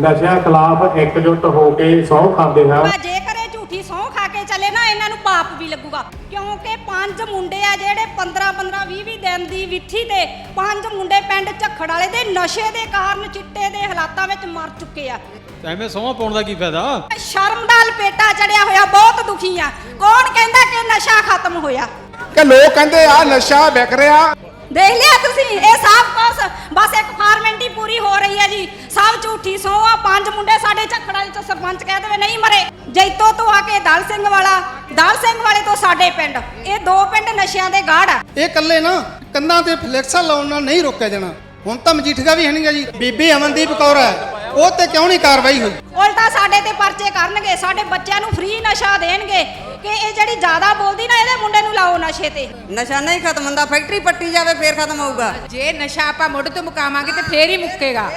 ਨਸ਼ਿਆਂ ਖਿਲਾਫ ਇਕਜੁੱਟ ਹੋ ਕੇ ਸਹੁੰ ਖਾਂਦੇ ਹਾਂ ਆ ਜੇਕਰ ਇਹ ਝੂਠੀ ਸਹੁੰ ਖਾ ਕੇ ਚੱਲੇ ਨਾ ਇਹਨਾਂ ਨੂੰ ਪਾਪ ਵੀ ਲੱਗੂਗਾ। ਕਿਉਂਕਿ ਪੰਜ ਮੁੰਡੇ ਆ ਜਿਹੜੇ 15 15 20 20 ਦਿਨ ਦੀ ਵਿੱਥੀ ਤੇ ਪੰਜ ਮੁੰਡੇ ਪਿੰਡ ਝੱਖੜ ਵਾਲੇ ਦੇ ਨਸ਼ੇ ਦੇ ਕਾਰਨ ਚਿੱਟੇ ਦੇ ਹਾਲਾਤਾਂ ਵਿੱਚ ਮਰ ਚੁੱਕੇ ਆ। ਐਵੇਂ ਸੌਂ ਪਾਉਣ ਦਾ ਕੀ ਫਾਇਦਾ? ਸ਼ਰਮ ਦਾ ਲਪੇਟਾ ਚੜਿਆ ਹੋਇਆ ਬਹੁਤ ਦੁਖੀ ਆ। ਕੌਣ ਕਹਿੰਦਾ ਕਿ ਨਸ਼ਾ ਖਤਮ ਹੋਇਆ? ਕਿ ਲੋਕ ਕਹਿੰਦੇ ਆ ਨਸ਼ਾ ਵਿਕ ਰਿਹਾ। ਦੇਖ ਲਿਆ ਤੁਸੀਂ? ਇਹ ਸਭ ਕੁਛ ਬਸ ਇੱਕ ਫਾਰਮੈਲਿਟੀ ਪੂਰੀ ਹੋ ਰਹੀ ਹੈ ਜੀ। ਸਭ ਝੂਠੀ ਸਹੁੰ ਆ। ਪੰਜ ਮੁੰਡੇ ਸਾਡੇ ਝੱਖੜ ਤੋਂ ਸਰਪੰਚ ਕਹਿ ਦੇਵੇ ਨਹੀਂ ਮਰੇ। ਜੈਤੋ ਤੋਂ ਆ ਕੇ ਦਲ ਸਿੰਘ ਵਾਲਾ ਦਲ ਸਿੰਘ ਵਾਲੇ ਤੋਂ ਸਾਡੇ ਪਿੰਡ। ਇਹ ਦੋ ਪਿੰਡ ਨਸ਼ਿਆਂ ਦੇ ਗਾੜ ਆ। ਇਹ ਇਕੱਲੇ ਨਾ ਕੰਨਾਂ ਤੇ ਫਲੈਕਸਾਂ ਲਾਉਣ ਨਾਲ ਨਹੀਂ ਰੋਕਿਆ ਜਾਣਾ। ਹੁਣ ਤਾਂ ਮਜੀਠੀਆ ਵੀ ਹੈ ਨਹੀਂਗਾ ਜੀ। ਬੀਬੀ ਅਮਨਦੀਪ ਕੌਰ ਹੈ। ਉਹ ਤੇ ਕਿਉਂ ਨਹੀਂ ਕਾਰਵਾਈ ਹੋਈ? ਉਲਟਾ ਸਾਡੇ ਤੇ ਪਰਚੇ ਕਰਨਗੇ। ਸਾਡੇ ਬੱਚਿਆਂ ਨੂੰ ਫ੍ਰੀ ਨਸ਼ਾ ਦੇਣਗੇ। ਕਿ ਇਹ ਜਿਹੜੀ ਜ਼ਿਆਦਾ ਬੋਲਦੀ ਨਾ ਇਹਦੇ ਮੁੰਡੇ ਨੂੰ ਲਾਓ ਨਸ਼ੇ ਤੇ। ਨਸ਼ਾ ਨਹੀਂ ਖਤਮ ਹੁੰਦਾ ਫੈਕਟਰੀ ਪੱਟੀ ਜਾਵੇ ਫੇਰ ਖਤਮ ਹੋਊਗਾ। ਜੇ ਨਸ਼ਾ ਆਪਾਂ ਮੁੱਢ ਤੋਂ ਮੁਕਾਵਾਂਗੇ ਤੇ ਫੇਰ ਹੀ ਮੁੱਕੇਗਾ।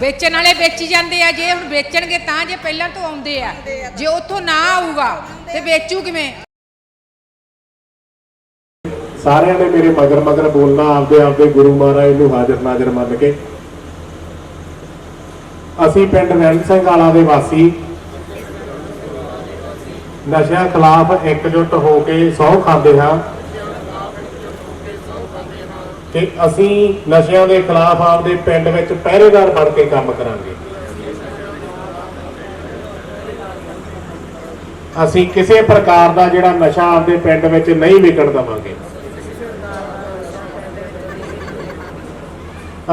ਵੇਚਣ ਵਾਲੇ ਵੇਚੀ ਜਾਂਦੇ ਆ ਜੇ ਹੁਣ ਵੇਚਣਗੇ ਤਾਂ ਜੇ ਪਹਿਲਾਂ ਤੋਂ ਆਉਂਦੇ ਆ ਜੇ ਉੱਥੋਂ ਨਾ ਆਊਗਾ ਤੇ ਵੇਚੂ ਕਿਵੇਂ? ਸਾਰਿਆਂ ਨੇ ਮੇਰੇ ਮਗਰ ਮਗਰ ਬੋਲਣਾ ਆਪਦੇ ਆਪਦੇ ਗੁਰੂ ਮਹਾਰਾਜ ਨੂੰ ਹਾਜ਼ਰ ਨਾਜ਼ਰ ਮੰਨ ਕੇ। ਅਸੀਂ ਪਿੰਡ ਰੈਣ ਸਿੰਘ ਵਾਲਾ ਦੇ ਵਾਸੀ ਨਸ਼ਿਆਂ ਖਿਲਾਫ ਇਕਜੁੱਟ ਹੋ ਕੇ ਸਹੁੰ ਖਾਂਦੇ ਹਾਂ। ਕਿ ਅਸੀਂ ਨਸ਼ਿਆਂ ਦੇ ਖਿਲਾਫ ਆਪਦੇ ਪਿੰਡ ਵਿੱਚ ਪਹਿਰੇਦਾਰ ਬਣ ਕੇ ਕੰਮ ਕਰਾਂਗੇ। ਅਸੀਂ ਕਿਸੇ ਪ੍ਰਕਾਰ ਦਾ ਜਿਹੜਾ ਨਸ਼ਾ ਆਪਦੇ ਪਿੰਡ ਵਿੱਚ ਨਹੀਂ ਵਿਕਣ ਦਵਾਂਗੇ।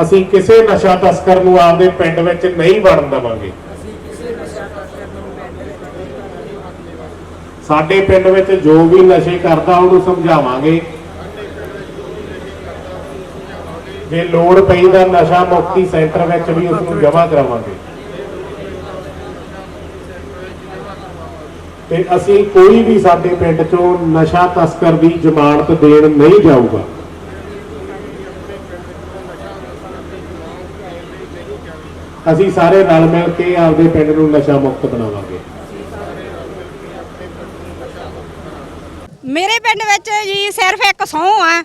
ਅਸੀਂ ਕਿਸੇ ਨਸ਼ਾ ਤਸਕਰ ਨੂੰ ਆਪਦੇ ਪਿੰਡ ਵਿੱਚ ਨਹੀਂ ਵੜਨ ਦਵਾਂਗੇ। ਸਾਡੇ ਪਿੰਡ ਵਿੱਚ ਜੋ ਵੀ ਨਸ਼ੇ ਕਰਦਾ, ਉਹਨੂੰ ਸਮਝਾਵਾਂਗੇ। ਜੇ ਲੋੜ ਪਈ ਤਾਂ ਨਸ਼ਾ ਮੁਕਤੀ ਸੈਂਟਰ ਵਿੱਚ ਵੀ ਉਸ ਨੂੰ ਜਮ੍ਹਾਂ ਕਰਾਵਾਂਗੇ। ਤੇ ਅਸੀਂ ਕੋਈ ਵੀ ਸਾਡੇ ਪਿੰਡ ਚੋਂ ਨਸ਼ਾ ਤਸਕਰ ਦੀ ਜ਼ਮਾਨਤ ਦੇਣ ਨਹੀਂ ਜਾਊਗਾ। ਅਸੀਂ ਸਾਰੇ ਰਲ ਮਿਲ ਕੇ ਆਪਦੇ ਪਿੰਡ ਨੂੰ ਨਸ਼ਾ ਮੁਕਤ ਬਣਾਵਾਂਗੇ। ਮੇਰੇ ਪਿੰਡ ਵਿੱਚ ਜੀ ਸਿਰਫ ਇੱਕ ਸਹੁੰ ਆ।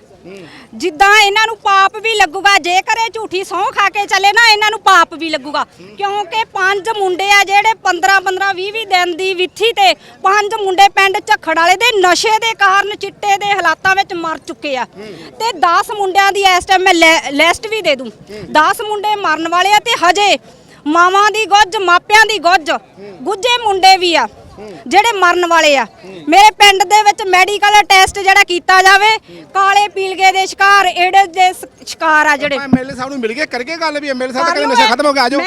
ਜਿੱਦਾਂ ਇਹਨਾਂ ਨੂੰ ਪਾਪ ਵੀ ਲੱਗੂਗਾ, ਜੇਕਰ ਇਹ ਝੂਠੀ ਸਹੁੰ ਖਾ ਕੇ ਚੱਲੇ ਨਾ, ਇਹਨਾਂ ਨੂੰ ਪਾਪ ਵੀ ਲੱਗੂਗਾ। ਕਿਉਂਕਿ ਪੰਜ ਮੁੰਡੇ ਆ ਜਿਹੜੇ 15 15 20 20 ਦਿਨ ਦੀ ਵਿੱਥੀ ਤੇ ਪੰਜ ਮੁੰਡੇ ਪਿੰਡ ਝੱਖੜ ਵਾਲੇ ਦੇ ਨਸ਼ੇ ਦੇ ਕਾਰਨ ਚਿੱਟੇ ਦੇ ਹਾਲਾਤਾਂ ਵਿੱਚ ਮਰ ਚੁੱਕੇ ਆ। ਤੇ 10 ਮੁੰਡਿਆਂ ਦੀ ਇਸ ਟਾਈਮ ਮੈਂ ਲੈ- ਲਿਸਟ ਵੀ ਦੇ ਦੂੰ। 10 ਮੁੰਡੇ ਮਰਨ ਵਾਲੇ ਆ ਤੇ ਹਜੇ ਮਾਵਾਂ ਦੀ ਗੁੱਜ ਮਾਪਿਆਂ ਦੀ ਗੁੱਜ ਗੁੱਜੇ ਮੁੰਡੇ ਵੀ ਆ। ਜਿਹੜੇ ਮਰਨ ਵਾਲੇ ਆ। ਮੇਰੇ ਪਿੰਡ ਦੇ ਵਿੱਚ ਮੈਡੀਕਲ ਟੈਸਟ ਜਿਹੜਾ ਕੀਤਾ ਜਾਵੇ ਕਾਲੇ ਪੀਲਗੇ ਦੇ ਸ਼ਿਕਾਰ ਏਡਸ ਦੇ ਸ਼ਿਕਾਰ ਆ ਜਿਹੜੇ। ਐਮਐਲਏ ਸਾਹਿਬ ਨੂੰ ਮਿਲ ਕੇ ਕਰਕੇ ਗੱਲ ਵੀ? ਐਮਐਲਏ ਸਾਹਿਬ ਤਾਂ ਕਹਿੰਦੇ ਨਸ਼ਾ ਖਤਮ ਹੋ ਗਿਆ ਆਜੋ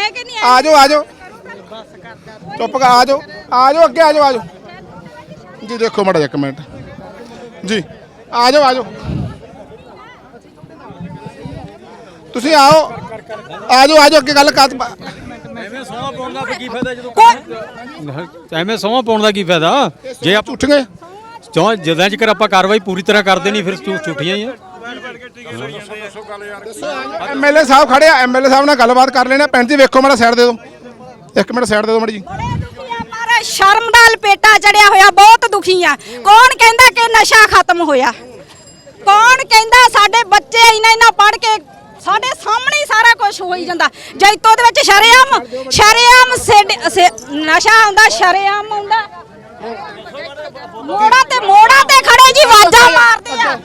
ਆਜੋ ਆਜੋ ਚੁੱਪ ਕਰ ਆਜੋ ਆਜੋ ਅੱਗੇ ਆਜੋ ਆਜੋ ਜੀ ਦੇਖੋ ਮੜਾ ਇੱਕ ਮਿੰਟ ਜੀ ਆਜੋ ਆਜੋ ਤੁਸੀਂ ਆਓ। ਆਜੋ ਆਜੋ ਅੱਗੇ ਗੱਲ ਕਰ। ਐਵੇਂ ਸੌਂ ਪਾਉਣ ਦਾ ਕੀ ਫਾਇਦਾ ਜਦੋਂ ਐਵੇਂ ਸੌਂ ਪਾਉਣ ਦਾ ਕੀ ਫਾਇਦਾ? ਜੇ ਆਪ ਝੂਠ ਗਏ ਚੋਂ ਜਦੋਂ ਚਿਰ ਆਪਾਂ ਕਾਰਵਾਈ ਪੂਰੀ ਤਰ੍ਹਾਂ ਕਰਦੇ ਨਹੀਂ ਫਿਰ ਝੂਠੀਆਂ ਹੀ ਆ। ਐਮਐਲਏ ਸਾਹਿਬ ਖੜੇ ਆ ਐਮਐਲਏ ਸਾਹਿਬ ਨਾਲ ਗੱਲਬਾਤ ਕਰ ਲੈਣਾ ਪੈਣ ਜੀ ਵੇਖੋ ਮਾੜਾ ਸਾਈਡ ਦੇ ਦਿਓ। ਇੱਕ ਮਿੰਟ ਸਾਈਡ ਦੇ ਦਿਓ ਮੜੀ ਜੀ। ਬੜੇ ਦੁਖੀ ਆ ਪਰ ਸ਼ਰਮ ਦਾ ਲਪੇਟਾ ਚੜਿਆ ਹੋਇਆ ਬਹੁਤ ਦੁਖੀ ਆ। ਕੌਣ ਕਹਿੰਦਾ ਕਿ ਨਸ਼ਾ ਖਤਮ ਹੋਇਆ? ਕੌਣ ਕਹਿੰਦਾ ਸਾਡੇ ਬੱਚੇ ਇੰਨਾ ਇੰਨਾ ਪੜ ਕੇ ਸਾਡੇ ਸਾਹਮਣੇ ਹੀ ਸਾਰਾ ਕੁਝ ਹੋਈ ਜਾਂਦਾ। ਜੈਤੋ ਦੇ ਵਿੱਚ ਸ਼ਰੇਆਮ ਸ਼ਰੇਆਮ ਨਸ਼ਾ ਆਉਂਦਾ ਸ਼ਰੇਆਮ ਆਉਂਦਾ ਮੋੜਾ ਤੇ ਮੋੜਾ ਤੇ ਖੜੇ ਜੀ, ਵਾਜਾਂ ਮਾਰਦੇ ਆ।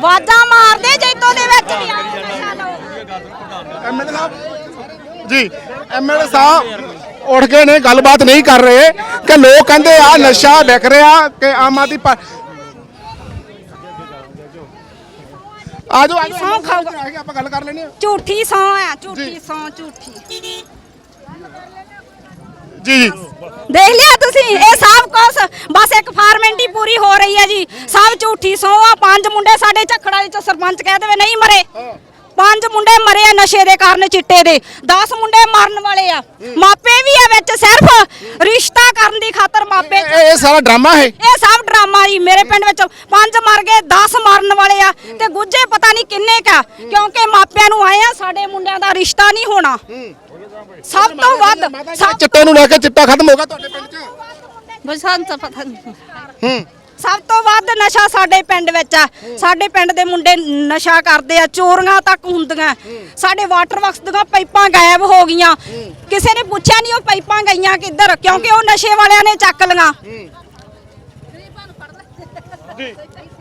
ਵਾਜਾਂ ਮਾਰਦੇ ਜੈਤੋ ਦੇ ਵਿੱਚ ਵੀ ਆ ਨਸ਼ਾ ਲਓ। ਐਮਐਲਏ ਸਾਹਿਬ। ਜੀ ਐਮਐਲਏ ਸਾਹਿਬ ਉੱਠ ਕੇ ਨੇ, ਗੱਲਬਾਤ ਨਹੀਂ ਕਰ ਰਹੇ। ਕਿ ਲੋਕ ਕਹਿੰਦੇ ਆ, ਨਸ਼ਾ ਵਿਕ ਰਿਹਾ, ਕਿ ਆਮ ਆਦਮੀ ਪਾ- ਆਜੋ ਆਜੋ ਸਹੁੰ ਖਾਊਗਾ। ਹੈਗੇ, ਆਪਾਂ ਗੱਲ ਕਰ ਲੈਣੀ ਆ ਝੂਠੀ ਸੌ ਆ ਝੂਠੀ ਸੌ ਝੂਠੀ। ਜੀ ਜੀ। ਦੇਖ ਲਿਆ ਤੁਸੀਂ ਇਹ ਸਭ ਕੁਛ ਬਸ ਇੱਕ ਫਾਰਮੈਲਿਟੀ ਪੂਰੀ ਹੋ ਰਹੀ ਹੈ ਜੀ। ਸਭ ਝੂਠੀ ਸੌ ਆ ਪੰਜ ਮੁੰਡੇ ਸਾਡੇ ਝੱਖੜ ਵਾਲੇ ਚ ਸਰਪੰਚ ਕਹਿ ਦੇਵੇ ਨਹੀਂ ਮਰੇ। ਪੰਜ ਮੁੰਡੇ ਮਰੇ ਆ ਨਸ਼ੇ ਦੇ ਕਾਰਨ ਚਿੱਟੇ ਦੇ 10 ਮੁੰਡੇ ਮਰਨ ਵਾਲੇ ਆ। ਮਾਪੇ ਵੀ ਆ ਵਿੱਚ ਸਿਰਫ ਰਿਸ਼ਤਾ ਕਰਨ ਦੀ ਖਾਤਰ ਮਾਪੇ ਇਹ ਇਹ ਸਾਰਾ ਡਰਾਮਾ ਹੈ? ਇਹ ਸਭ ਡਰਾਮਾ ਜੀ ਮੇਰੇ ਪਿੰਡ ਵਿੱਚ ਪੰਜ ਮਰ ਗਏ 10 ਮਰਨ ਵਾਲੇ ਆ। ਤੇ ਗੁੱਜੇ ਪਤਾ ਨਹੀਂ ਕਿੰਨੇ ਕਾ ਕਿਉਂਕਿ ਮਾਪਿਆਂ ਨੂੰ ਆਏ ਆ ਸਾਡੇ ਮੁੰਡਿਆਂ ਦਾ ਰਿਸ਼ਤਾ ਨਹੀਂ ਹੋਣਾ। ਸਭ ਤੋਂ ਵੱਧ ਸਭ ਚਿੱਟੇ ਨੂੰ ਲੈ ਕੇ ਚਿੱਟਾ ਖਤਮ ਹੋ ਗਿਆ ਤੁਹਾਡੇ ਪਿੰਡ 'ਚ? ਬਸ ਸਾਨੂੰ ਤਾਂ ਪਤਾ ਨਹੀਂ। ਹੂੰ। ਸਭ ਤੋਂ ਵੱਧ ਨਸ਼ਾ ਸਾਡੇ ਪਿੰਡ ਵਿੱਚ ਆ। ਸਾਡੇ ਪਿੰਡ ਦੇ ਮੁੰਡੇ ਨਸ਼ਾ ਕਰਦੇ ਆ ਚੋਰੀਆਂ ਤੱਕ ਹੁੰਦੀਆਂ। ਸਾਡੇ ਵਾਟਰ ਵਰਕਸ ਦੀਆਂ ਪਾਈਪਾਂ ਗਾਇਬ ਹੋ ਗਈਆਂ। ਕਿਸੇ ਨੇ ਪੁੱਛਿਆ ਨਹੀਂ ਉਹ ਪਾਈਪਾਂ ਗਈਆਂ ਕਿੱਧਰ? ਕਿਉਂਕਿ ਉਹ ਨਸ਼ੇ ਵਾਲਿਆਂ ਨੇ ਚੱਕ ਲੀਆਂ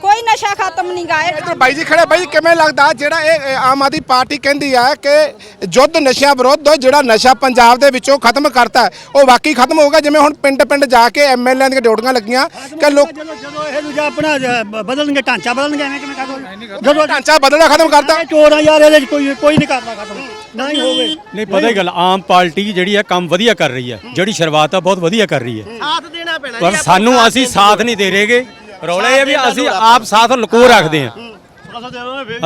ਕੋਈ ਨਸ਼ਾ ਖਤਮ ਨਹੀਂ ਗਾਏ ਇੱਧਰ ਬਾਈ ਜੀ ਖੜੇ ਬਾਈ ਜੀ ਕਿਵੇਂ ਲੱਗਦਾ ਜਿਹੜਾ ਇਹ ਇਹ ਆਮ ਆਦਮੀ ਪਾਰਟੀ ਕਹਿੰਦੀ ਹੈ ਕਿ ਯੁੱਧ ਨਸ਼ਿਆਂ ਵਿਰੁੱਧ ਜਿਹੜਾ ਨਸ਼ਾ ਪੰਜਾਬ ਦੇ ਵਿੱਚੋਂ ਖਤਮ ਕਰਤਾ ਹੈ, ਉਹ ਵਾਕਈ ਖਤਮ ਹੋਊਗਾ ਜਿਵੇਂ ਹੁਣ ਪਿੰਡ ਪਿੰਡ ਜਾ ਕੇ ਐਮਐਲਏ ਦੀਆਂ ਡਿਊਟੀਆਂ ਲੱਗੀਆਂ ਕਿ ਲੋਕ ਜਦੋਂ ਜਦੋਂ ਇਹ ਦੂਜਾ ਆਪਣਾ ਜ- ਬ- ਬਦਲਣਗੇ ਢਾਂਚਾ ਬਦਲਣਗੇ ਐਵੇਂ ਕਿਵੇਂ ਕਰ ਜਦੋਂ ਢਾਂਚਾ ਬਦਲਣਾ ਖਤਮ ਕਰਤਾ? ਚੋਰ ਆ ਯਾਰ ਇਹਦੇ 'ਚ ਕੋਈ ਕੋਈ ਨਹੀਂ ਕਰਦਾ ਖਤਮ। ਨਾ ਹੀ ਹੋਵੇ। ਨਹੀਂ ਪਤਾ ਹੀ ਗੱਲ ਆਮ ਪਾਰਟੀ ਜਿਹੜੀ ਹੈ ਕੰਮ ਵਧੀਆ ਕਰ ਰਹੀ ਹੈ ਜਿਹੜੀ ਸ਼ੁਰੂਆਤ ਆ ਬਹੁਤ ਵਧੀਆ ਕਰ ਰਹੀ ਹੈ ਸਾਥ ਦੇਣਾ ਪੈਣਾ ਪਰ ਸਾਨੂੰ ਅਸੀਂ ਸਾਥ ਨਹੀਂ ਦੇ ਰਹੇਗੇ ਰੌਲਾ ਇਹ ਵੀ ਅਸੀਂ ਆਪ ਸਾਥ ਲਕੋ ਰੱਖਦੇ ਹਾਂ।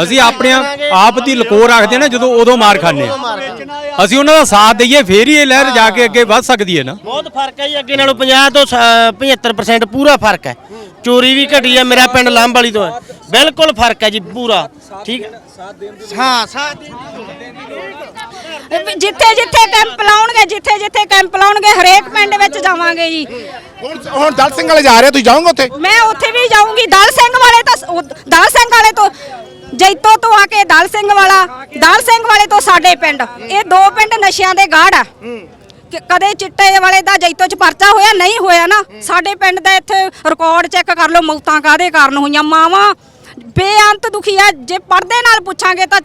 ਅਸੀਂ ਆਪਣੇ ਆਪ ਦੀ ਲਕੋ ਰੱਖਦੇ ਨਾ ਜਦੋਂ ਉਦੋਂ ਮਾਰ ਖਾਂਦੇ ਹਾਂ। ਅਸੀਂ ਉਹਨਾਂ ਦਾ ਸਾਥ ਦਈਏ ਫੇਰ ਹੀ ਇਹ ਲਹਿਰ ਜਾ ਕੇ ਅੱਗੇ ਵੱਧ ਸਕਦੀ ਹੈ ਨਾ। ਬਹੁਤ ਫ਼ਰਕ ਹੈ ਜੀ ਅੱਗੇ ਨਾਲੋਂ 50 ਤੋਂ ਸ- 75% ਪੂਰਾ ਫ਼ਰਕ ਹੈ। ਚੋਰੀ ਵੀ ਘਟੀ ਹੈ ਮੇਰਾ ਪਿੰਡ ਲੰਬ ਵਾਲੀ ਤੋਂ ਹੈ। ਬਿਲਕੁਲ ਫ਼ਰਕ ਹੈ ਜੀ ਪੂਰਾ। ਠੀਕ ਹੈ। ਹਾਂ। ਸਾਥ ਜਿੱਥੇ ਜਿੱਥੇ ਕੈਂਪ ਲਾਉਣਗੇ ਜਿੱਥੇ ਜਿੱਥੇ ਕੈਂਪ ਲਾਉਣਗੇ ਹਰੇਕ ਪਿੰਡ ਵਿੱਚ ਜਾਵਾਂਗੇ ਜੀ। ਹੁਣ ਹੁਣ ਦਲ ਸਿੰਘ ਵਾਲੇ ਜਾ ਰਹੇ ਤੁਸੀਂ ਜਾਓਗੇ ਉੱਥੇ? ਮੈਂ ਉੱਥੇ ਵੀ ਜਾਊਂਗੀ। ਦਲ ਸਿੰਘ ਵਾਲੇ ਤਾਂ ਉਹ ਦਲ ਸਿੰਘ ਵਾਲੇ ਤੋਂ ਜੈਤੋ ਤੋਂ ਆ ਕੇ ਦਲ ਸਿੰਘ ਵਾਲਾ ਦਲ ਸਿੰਘ ਵਾਲੇ ਤੋਂ ਸਾਡੇ ਪਿੰਡ। ਇਹ ਦੋ ਪਿੰਡ ਨਸ਼ਿਆਂ ਦੇ ਗਾੜ ਆ। ਕਿ ਕਦੇ ਚਿੱਟੇ ਵਾਲੇ ਦਾ ਜੈਤੋ ਚ ਪਰਚਾ ਹੋਇਆ ਨਹੀਂ ਹੋਇਆ ਨਾ। ਸਾਡੇ ਪਿੰਡ ਦਾ ਇੱਥੇ ਰਿਕਾਰਡ ਚੈੱਕ ਕਰ ਲਓ ਮੌਤਾਂ ਕਾਦੇ ਕਾਰਨ ਹੋਈਆਂ। ਮਾਵਾਂ ਬੇਅੰਤ ਦੁਖੀ ਆ। ਜੇ ਪਰਦੇ ਨਾਲ ਪੁੱਛਾਂਗੇ ਤਾਂ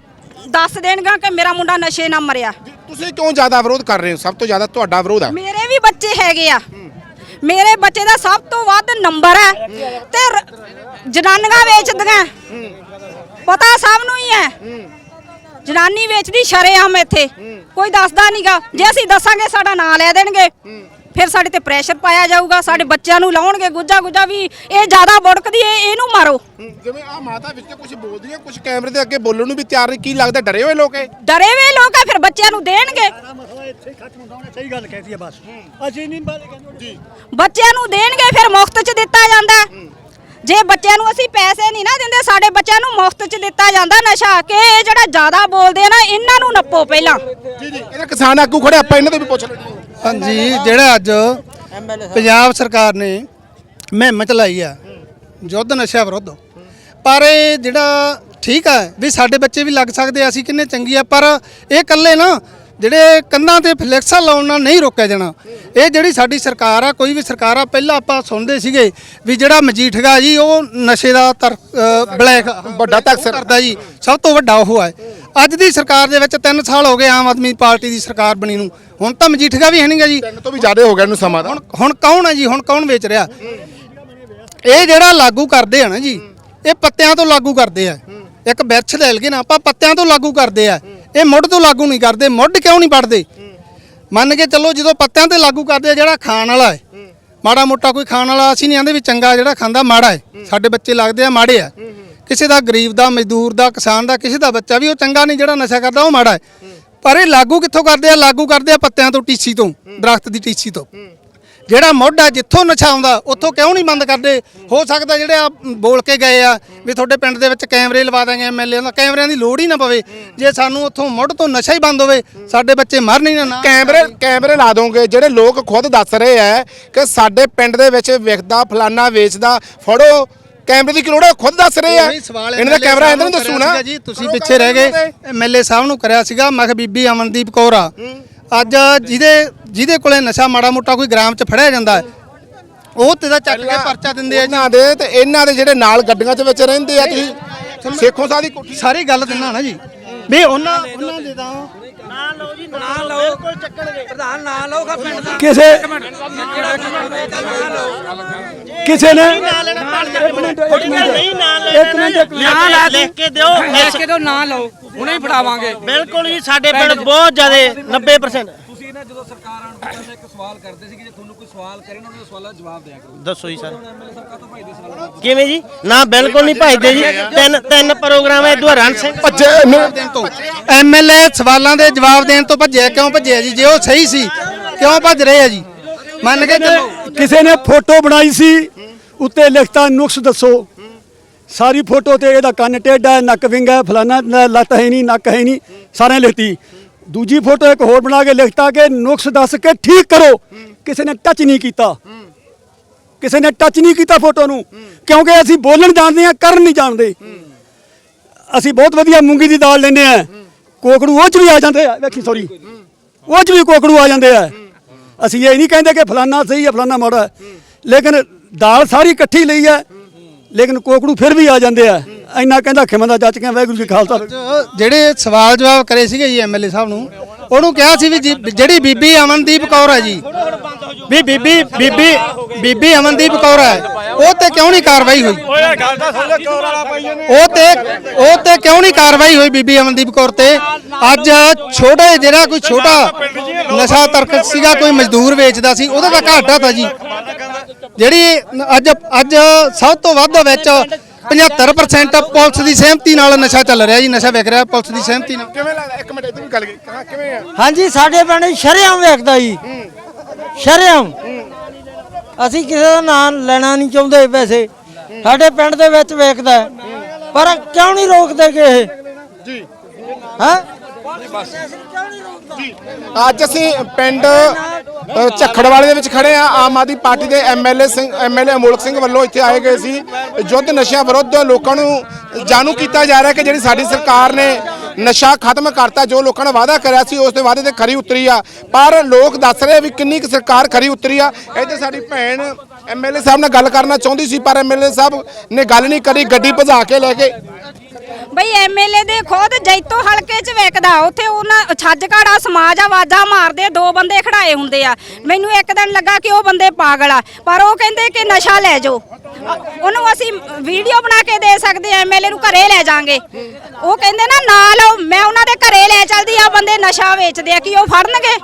ਦੱਸ ਦੇਣਗਾ ਕਿ ਮੇਰਾ ਮੁੰਡਾ ਨਸ਼ੇ ਨਾਲ ਮਰਿਆ। ਤੁਸੀਂ ਕਿਉਂ ਜ਼ਿਆਦਾ ਵਿਰੋਧ ਕਰ ਰਹੇ ਹੋ? ਸਭ ਤੋਂ ਜ਼ਿਆਦਾ ਤੁਹਾਡਾ ਵਿਰੋਧ ਹੈ ਮੇਰੇ ਵੀ ਬੱਚੇ ਹੈਗੇ ਆ। ਮੇਰੇ ਬੱਚੇ ਦਾ ਸਭ ਤੋਂ ਵੱਧ ਨੰਬਰ ਹੈ ਤੇ ਰ- ਜਨਾਨੀਆਂ ਵੇਚਦੀਆਂ। ਪਤਾ ਸਭ ਨੂੰ ਹੀ ਹੈ। ਜਨਾਨੀ ਵੇਚਦੀ ਸ਼ਰੇਆਮ ਇੱਥੇ। ਕੋਈ ਦੱਸਦਾ ਨਹੀਂਗਾ ਜੇ ਅਸੀਂ ਦੱਸਾਂਗੇ ਸਾਡਾ ਨਾਂ ਲੈ ਦੇਣਗੇ। ਫਿਰ ਸਾਡੇ ਤੇ ਪ੍ਰੈਸ਼ਰ ਪਾਇਆ ਜਾਊਗਾ ਸਾਡੇ ਬੱਚਿਆਂ ਨੂੰ ਲਾਉਣਗੇ ਗੁੱਜਾ ਗੁੱਜਾ ਵੀ ਇਹ ਜ਼ਿਆਦਾ ਬੁੜਕਦੀ ਏ ਇਹਨੂੰ ਮਾਰੋ। ਜਿਵੇਂ ਆ ਮਾਤਾ ਵਿੱਚ ਕੁਝ ਬੋਲਦੀ ਹੈ ਕੁਝ ਕੈਮਰੇ ਦੇ ਅੱਗੇ ਬੋਲਣ ਨੂੰ ਵੀ ਤਿਆਰ ਨਹੀਂ ਕੀ ਲੱਗਦਾ ਡਰੇ ਹੋਏ ਲੋਕ ਇਹ? ਡਰੇ ਵੇ ਲੋਕ ਆ ਫਿਰ ਬੱਚਿਆਂ ਨੂੰ ਦੇਣਗੇ। ਸਾਰਾ ਮਸਲਾ ਇੱਥੇ ਹੀ ਖਤਮ ਹੁੰਦਾ ਉਹਨੇ ਸਹੀ ਗੱਲ ਕਹਿਤੀ ਹੈ ਬਸ। ਅਸੀਂ ਨਹੀਂ ਬਾਲੇ ਕਹਿੰਦੇ ਜੀ। ਬੱਚਿਆਂ ਨੂੰ ਦੇਣਗੇ ਫਿਰ ਮੁਫਤ ਚ ਦਿੱਤਾ ਜਾਂਦਾ। ਜੇ ਬੱਚਿਆਂ ਨੂੰ ਅਸੀਂ ਪੈਸੇ ਨਹੀਂ ਨਾ ਦਿੰਦੇ ਸਾਡੇ ਬੱਚਿਆਂ ਨੂੰ ਮੁਫਤ ਚ ਦਿੱਤਾ ਜਾਂਦਾ ਨਸ਼ਾ ਕਿ ਇਹ ਜਿਹੜਾ ਜ਼ਿਆਦਾ ਬੋਲਦੇ ਆ ਨਾ ਇਹਨਾਂ ਨੂੰ ਨੱਪੋ ਪਹਿਲਾਂ। ਜੀ ਜੀ ਇਹਦਾ ਕਿਸਾਨ ਆਗੂ ਖੜੇ ਆਪਾਂ ਇਹਨਾਂ ਤੋਂ ਵੀ ਪੁੱਛ ਲੈਂਦੇ ਹਾਂ। ਹਾਂਜੀ ਜਿਹੜਾ ਅੱਜ ਪੰਜਾਬ ਸਰਕਾਰ ਨੇ ਮੁਹਿੰਮ ਚਲਾਈ ਆ ਯੁੱਧ ਨਸ਼ਾ ਵਿਰੁੱਧ। ਪਰ ਇਹ ਜਿਹੜਾ ਠੀਕ ਹੈ ਵੀ ਸਾਡੇ ਬੱਚੇ ਵੀ ਲੱਗ ਸਕਦੇ ਆ ਅਸੀਂ ਕਿੰਨੇ ਚੰਗੀ ਆ ਪਰ ਇਹ ਇਕੱਲੇ ਨਾ ਜਿਹੜੇ ਕੰਨਾਂ ਤੇ ਫਲੈਕਸਾਂ ਲਾਉਣ ਨਾਲ ਨਹੀਂ ਰੋਕਿਆ ਜਾਣਾ। ਇਹ ਜਿਹੜੀ ਸਾਡੀ ਸਰਕਾਰ ਆ ਕੋਈ ਵੀ ਸਰਕਾਰ ਆ ਪਹਿਲਾਂ ਆਪਾਂ ਸੁਣਦੇ ਸੀਗੇ ਵੀ ਜਿਹੜਾ ਮਜੀਠਗਾ ਜੀ ਉਹ ਨਸ਼ੇ ਦਾ ਬਲੈਕ ਵੱਡਾ ਤਕਸਰ। ਕਰਦਾ ਜੀ ਸਭ ਤੋਂ ਵੱਡਾ ਉਹ ਹੈ ਅੱਜ ਦੀ ਸਰਕਾਰ ਦੇ ਵਿੱਚ 3 ਸਾਲ ਹੋ ਗਏ ਆਮ ਆਦਮੀ ਪਾਰਟੀ ਦੀ ਸਰਕਾਰ ਬਣੀ ਨੂੰ। ਹੁਣ ਤਾਂ ਮਜੀਠਗਾ ਵੀ ਹੈ ਨਹੀਂਗਾ ਜੀ। ਪਿੰਡ ਤੋਂ ਵੀ ਜ਼ਿਆਦਾ ਹੋ ਗਿਆ ਇਹਨੂੰ ਸਮਾਂ ਦਾ ਹੁਣ ਹੁਣ ਕੌਣ ਹੈ ਜੀ? ਹੁਣ ਕੌਣ ਵੇਚ ਰਿਹਾ? ਇਹ ਜਿਹੜਾ ਲਾਗੂ ਕਰਦੇ ਆ ਨਾ ਜੀ ਇਹ ਪੱਤਿਆਂ ਤੋਂ ਲਾਗੂ ਕਰਦੇ ਆ। ਇੱਕ ਬਿਰਛ ਲੈ ਲਗੇ ਨਾ ਆਪਾਂ ਪੱਤਿਆਂ ਤੋਂ ਲਾਗੂ ਕਰਦੇ ਆ। ਇਹ ਮੁੱਢ ਤੋਂ ਲਾਗੂ ਨਹੀਂ ਕਰਦੇ ਮੁੱਢ ਕਿਉਂ ਨਹੀਂ ਪੜਦੇ ਮੰਨ ਕੇ ਚੱਲੋ ਜਦੋਂ ਪੱਤਿਆਂ ਤੇ ਲਾਗੂ ਕਰਦੇ ਆ ਜਿਹੜਾ ਖਾਣ ਵਾਲਾ ਹੈ। ਮਾੜਾ ਮੋਟਾ ਕੋਈ ਖਾਣ ਵਾਲਾ ਅਸੀਂ ਨਹੀਂ ਆਂਦੇ ਵੀ ਚੰਗਾ ਜਿਹੜਾ ਖਾਂਦਾ ਮਾੜਾ ਹੈ। ਸਾਡੇ ਬੱਚੇ ਲੱਗਦੇ ਆ ਮਾੜੇ ਆ। ਕਿਸੇ ਦਾ ਗਰੀਬ ਦਾ ਮਜ਼ਦੂਰ ਦਾ ਕਿਸਾਨ ਦਾ ਕਿਸੇ ਦਾ ਬੱਚਾ ਵੀ ਉਹ ਚੰਗਾ ਨਹੀਂ ਜਿਹੜਾ ਨਸ਼ਾ ਕਰਦਾ ਉਹ ਮਾੜਾ ਹੈ। ਪਰ ਇਹ ਲਾਗੂ ਕਿੱਥੋਂ ਕਰਦੇ ਆ? ਲਾਗੂ ਕਰਦੇ ਆ ਪੱਤਿਆਂ ਤੋਂ ਟੀਸੀ ਤੋਂ ਦਰਖਤ ਦੀ ਟੀਸੀ ਤੋਂ। ਜਿਹੜਾ ਮੋਢਾ ਜਿੱਥੋਂ ਨਸ਼ਾ ਆਉਂਦਾ ਉੱਥੋਂ ਕਿਉਂ ਨਹੀਂ ਬੰਦ ਕਰਦੇ? ਹੋ ਸਕਦਾ ਜਿਹੜੇ ਆ ਬੋਲ ਕੇ ਗਏ ਆ ਵੀ ਤੁਹਾਡੇ ਪਿੰਡ ਦੇ ਵਿੱਚ ਕੈਮਰੇ ਲਵਾ ਦਾਂਗੇ ਐਮਐਲਏ ਦਾ। ਕੈਮਰਿਆਂ ਦੀ ਲੋੜ ਹੀ ਨਾ ਪਵੇ। ਜੇ ਸਾਨੂੰ ਉੱਥੋਂ ਮੁੱਢ ਤੋਂ ਨਸ਼ਾ ਹੀ ਬੰਦ ਹੋਵੇ ਸਾਡੇ ਬੱਚੇ ਮਰ ਨਹੀਂ ਨਾ ਕੈਮਰੇ ਕੈਮਰੇ ਲਾ ਦੋਗੇ ਜਿਹੜੇ ਲੋਕ ਖੁਦ ਦੱਸ ਰਹੇ ਆ ਕਿ ਸਾਡੇ ਪਿੰਡ ਦੇ ਵਿੱਚ ਵਿਕਦਾ ਫਲਾਨਾ ਵੇਚਦਾ ਫੜੋ। ਕੈਮਰੇ ਦੀ ਕੀ ਲੋੜ ਹੈ? ਖੁਦ ਦੱਸ ਰਹੇ ਆ। ਇਹਨਾਂ ਦਾ ਕੈਮਰਾ ਇਹਨਾਂ ਨੂੰ ਦੱਸੂ ਨਾ। ਜੀ ਤੁਸੀਂ ਪਿੱਛੇ ਰਹਿ ਗਏ। ਐਮਐਲਏ ਸਾਹਿਬ ਨੂੰ ਕਰਿਆ ਸੀਗਾ ਮੈਂ ਬੀਬੀ ਅਮਨਦੀਪ ਕੌਰ ਆ। ਅੱਜ ਜਿਹਦੇ ਜਿਹਦੇ ਕੋਲੇ ਨਸ਼ਾ ਮਾੜਾ ਮੋਟਾ ਕੋਈ ਗ੍ਰਾਮ ਚ ਫੜਿਆ ਜਾਂਦਾ ਉਹ ਤੇ ਦਾ ਚੱਕ ਕੇ ਪਰਚਾ ਦਿੰਦੇ ਆ ਜੀ। ਇਹਨਾਂ ਦੇ ਤੇ ਇਹਨਾਂ ਦੇ ਜਿਹੜੇ ਨਾਲ ਗੱਡੀਆਂ 'ਚ ਵਿੱਚ ਰਹਿੰਦੇ ਆ ਤੁਸੀਂ ਸੇਖੋਂ ਸਾਹਿਬ ਦੀ ਕੋਠੀ। ਸਾਰੀ ਗੱਲ ਦਿੰਨਾ ਨਾ ਜੀ। ਵੀ ਉਹਨਾਂ ਉਹਨਾਂ ਦੇ ਤਾਂ ਕਿਸੇ ਕਿਸੇ ਨੇ ਇੱਕ ਮਿੰਟ ਨਾ ਲਿਖ ਕੇ ਦਿਓ। ਲਿਖ ਕੇ ਦਿਓ ਨਾ ਲਓ। ਹੁਣੇ ਹੀ ਫੜਾਵਾਂਗੇ। ਬਿਲਕੁਲ ਜੀ ਸਾਡੇ ਪਿੰਡ ਬਹੁਤ ਜ਼ਿਆਦੇ 90% ਤੁਸੀਂ ਨਾ ਜਦੋਂ ਸਰਕਾਰਾਂ ਨੂੰ ਪਹਿਲਾਂ ਇੱਕ ਸਵਾਲ ਕਰਦੇ ਸੀ ਕਿ ਜੇ ਤੁਹਾਨੂੰ ਕੋਈ ਸਵਾਲ ਕਰੇ ਨਾ ਉਹਦੇ ਸਵਾਲਾਂ ਦਾ ਜਵਾਬ ਦਿਆ ਕਰੋ। ਦੱਸੋ ਜੀ ਸਰ। ਕਿਵੇਂ ਜੀ? ਨਾ ਬਿਲਕੁਲ ਨਹੀਂ ਭਜਦੇ ਜੀ। ਤਿੰਨ ਤਿੰਨ ਪ੍ਰੋਗਰਾਮ ਹੈ ਦੁਹਰਨ ਸਿੰਘ। ਭੱਜੇ ਦੇਣ ਤੋਂ ਐਮਐਲਏ ਸਵਾਲਾਂ ਦੇ ਜਵਾਬ ਦੇਣ ਤੋਂ ਭੱਜਿਆ ਕਿਉਂ ਭੱਜਿਆ ਜੀ? ਜੇ ਉਹ ਸਹੀ ਸੀ ਕਿਉਂ ਭੱਜ ਰਹੇ ਆ ਜੀ? ਮੰਨ ਕੇ ਚੱਲੋ। ਕਿਸੇ ਨੇ ਫੋਟੋ ਬਣਾਈ ਸੀ ਉੱਤੇ ਲਿਖਤਾ ਨੁਕਸ ਦੱਸੋ। ਸਾਰੀ ਫੋਟੋ ਤੇ ਇਹਦਾ ਕੰਨ ਟੇਢਾ ਹੈ ਨੱਕ ਵਿੰਗਾ ਹੈ, ਫਲਾਨਾ ਨ- ਲੱਤ ਹੈ ਨਹੀਂ ਨੱਕ ਹੈ ਨਹੀਂ ਸਾਰਿਆਂ ਲਿਖਤੀ। ਦੂਜੀ ਫੋਟੋ ਇੱਕ ਹੋਰ ਬਣਾ ਕੇ ਲਿਖਤਾ ਕਿ ਨੁਕਸ ਦੱਸ ਕੇ ਠੀਕ ਕਰੋ। ਕਿਸੇ ਨੇ ਟੱਚ ਨਹੀਂ ਕੀਤਾ। ਕਿਸੇ ਨੇ ਟੱਚ ਨਹੀਂ ਕੀਤਾ ਫੋਟੋ ਨੂੰ। ਕਿਉਂਕਿ ਅਸੀਂ ਬੋਲਣ ਜਾਣਦੇ ਆ ਕਰਨ ਨਹੀਂ ਜਾਣਦੇ। ਅਸੀਂ ਬਹੁਤ ਵਧੀਆ ਮੂੰਗੀ ਦੀ ਦਾਲ ਲੈਂਦੇ ਆ ਕੋਕੜੂ ਉਹ ਚ ਵੀ ਆ ਜਾਂਦੇ ਆ। ਵੇਖੀ ਸੌਰੀ ਉਹ ਚ ਵੀ ਕੋਕੜੂ ਆ ਜਾਂਦੇ ਆ। ਅਸੀਂ ਇਹ ਨਹੀਂ ਕਹਿੰਦੇ ਕਿ ਫਲਾਨਾ ਸਹੀ ਹੈ, ਫਲਾਨਾ ਮਾੜਾ ਹੈ। ਲੇਕਿਨ ਦਾਲ ਸਾਰੀ ਇਕੱਠੀ ਲਈ ਹੈ। ਲੇਕਿਨ ਕੋਕੜੂ ਫਿਰ ਵੀ ਆ ਜਾਂਦੇ ਆ। ਇੰਨਾ ਕਹਿੰਦਾ ਖਿਮਾ ਦਾ ਜੱਜ ਕੇ ਵਾਹਿਗੁਰੂ ਜੀ ਖਾਲਸਾ। ਅੱਜ ਜਿਹੜੇ ਸਵਾਲ ਜਵਾਬ ਕਰੇ ਸੀਗੇ ਜੀ ਐਮਐਲਏ ਸਾਹਿਬ ਨੂੰ ਉਹਨੂੰ ਕਿਹਾ ਸੀ ਵੀ ਜੀ- ਜਿਹੜੀ ਬੀਬੀ ਅਮਨਦੀਪ ਕੌਰ ਹੈ ਜੀ ਵੀ ਬੀਬੀ ਬੀਬੀ ਬੀਬੀ ਅਮਨਦੀਪ ਕੌਰ ਹੈ ਉਹ ਤੇ ਕਿਉਂ ਨਹੀਂ ਕਾਰਵਾਈ ਹੋਈ? ਉਹ ਤੇ ਉਹ ਤੇ ਕਿਉਂ ਨਹੀਂ ਕਾਰਵਾਈ ਹੋਈ ਬੀਬੀ ਅਮਨਦੀਪ ਕੌਰ ਤੇ? ਅੱਜ ਛੋਟੇ ਜਿਹੜਾ ਕੋਈ ਛੋਟਾ ਨਸ਼ਾ ਤਰਕ ਸੀਗਾ ਕੋਈ ਮਜ਼ਦੂਰ ਵੇਚਦਾ ਸੀ ਉਹਦਾ ਤਾਂ ਘਾਟਾ ਤਾਂ ਜੀ। ਜਿਹੜੀ ਅੱਜ ਅੱਜ ਸਭ ਤੋਂ ਵੱਧ ਵਿੱਚ 75% ਪੁਲਿਸ ਦੀ ਸਹਿਮਤੀ ਨਾਲ ਨਸ਼ਾ ਚੱਲ ਰਿਹਾ ਜੀ ਨਸ਼ਾ ਵਿਕ ਰਿਹਾ ਪੁਲਿਸ ਦੀ ਸਹਿਮਤੀ ਨਾਲ। ਕਿਵੇਂ ਲੱਗਦਾ? ਇੱਕ ਮਿੰਟ ਇੱਧਰ ਵੀ ਗੱਲ ਕੀ ਹਾਂ, ਕਿਵੇਂ ਆ? ਹਾਂਜੀ ਸਾਡੇ ਪਿੰਡ ਸ਼ਰੇਆਮ ਵੇਖਦਾ ਜੀ। ਸ਼ਰੇਆਮ। ਅਸੀਂ ਕਿਸੇ ਦਾ ਨਾਮ ਲੈਣਾ ਨਹੀਂ ਚਾਹੁੰਦੇ ਵੈਸੇ। ਸਾਡੇ ਪਿੰਡ ਦੇ ਵਿੱਚ ਵੇਖਦਾ। ਪਰ ਕਿਉਂ ਨਹੀਂ ਰੋਕਦੇ ਕਿ ਇਹ? ਜੀ। ਹਾਂ? ਅੱਜ ਅਸੀਂ ਪਿੰਡ ਝੱਖੜਵਾਲੇ ਦੇ ਵਿੱਚ ਖੜੇ ਆ ਆਮ ਆਦਮੀ ਪਾਰਟੀ ਦੇ ਐਮਐਲਏ ਸਿੰਘ ਐਮਐਲਏ ਅਮੋਲਕ ਸਿੰਘ ਵੱਲੋਂ ਇੱਥੇ ਆਏ ਗਏ ਸੀ। ਯੁੱਧ ਨਸ਼ਿਆਂ ਵਿਰੁੱਧ ਲੋਕਾਂ ਨੂੰ ਜਾਣੂ ਕੀਤਾ ਜਾ ਰਿਹਾ ਕਿ ਜਿਹੜੀ ਸਾਡੀ ਸਰਕਾਰ ਨੇ ਨਸ਼ਾ ਖਤਮ ਕਰਤਾ, ਜੋ ਲੋਕਾਂ ਨੇ ਵਾਅਦਾ ਕਰਿਆ ਸੀ, ਉਸ ਦੇ ਵਾਅਦੇ ਤੇ ਖਰੀ ਉਤਰੀ ਆ। ਪਰ ਲੋਕ ਦੱਸ ਰਹੇ ਵੀ ਕਿੰਨੀ ਕੁ ਸਰਕਾਰ ਖਰੀ ਉਤਰੀ ਆ। ਇੱਥੇ ਸਾਡੀ ਭੈਣ ਐਮਐਲਏ ਸਾਹਿਬ ਨਾਲ ਗੱਲ ਕਰਨਾ ਚਾਹੁੰਦੀ ਸੀ, ਪਰ ਐਮਐਲਏ ਸਾਹਿਬ ਨੇ ਗੱਲ ਨਹੀਂ ਕਰੀ, ਗੱਡੀ ਭਜਾ ਕੇ ਲੈ ਕੇ ਬਈ ਐਮਐਲਏ ਦੇ ਖੁਦ ਜੈਤੋ ਹਲਕੇ 'ਚ ਵੇਖਦਾ ਉੱਥੇ ਉਹਨਾਂ ਛੱਜਕਾੜਾ ਸਮਾਜ ਆਵਾਜ਼ਾਂ ਮਾਰਦੇ ਦੋ ਬੰਦੇ ਖੜਾਏ ਹੁੰਦੇ ਆ। ਮੈਨੂੰ ਇੱਕ ਦਿਨ ਲੱਗਾ ਕਿ ਉਹ ਬੰਦੇ ਪਾਗਲ ਆ ਪਰ ਉਹ ਕਹਿੰਦੇ ਕਿ ਨਸ਼ਾ ਲੈ ਜਾਓ। ਉਹਨੂੰ ਅਸੀਂ ਵੀਡੀਓ ਬਣਾ ਕੇ ਦੇ ਸਕਦੇ ਆ ਐਮਐਲਏ ਨੂੰ ਘਰੇ ਲੈ ਜਾਾਂਗੇ। ਉਹ ਕਹਿੰਦੇ ਨਾ ਨਾਲ ਮੈਂ ਉਹਨਾਂ ਦੇ ਘਰੇ ਲੈ ਚਲਦੀ ਆ ਬੰਦੇ ਨਸ਼ਾ ਵੇਚਦੇ ਆ ਕਿ ਉਹ ਫੜਨਗੇ?